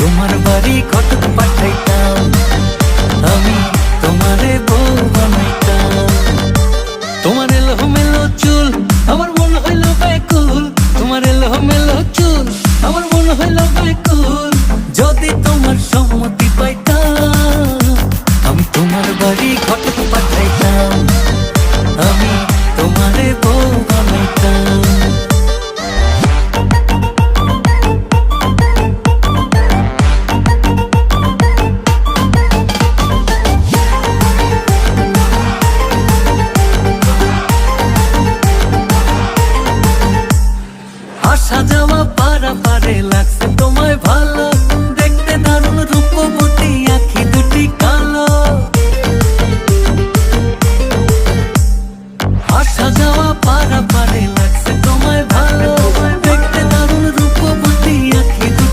তোমার বাড়ি ঘটক পাঠাইতাম, আমি তোমারে বউ বানাইতাম। তোমার এলো মেলো চুল, আমার মন হইল ব্যাকুল। তোমার এলো মেলো চুল, আমার মন হইল ব্যাকুল। যদি তোমার সম্মতি পাইতাম, আমি তোমার বাড়ি ঘটক পাঠাইতাম, আমি তোমারে বউ সাজাওয়া পারা পারে লাগছে তোমায় ভালো। দেখতে দারুণ রূপবতী আখি দুটি কালো। আর সাজাওয়া পারা পারে লাগছে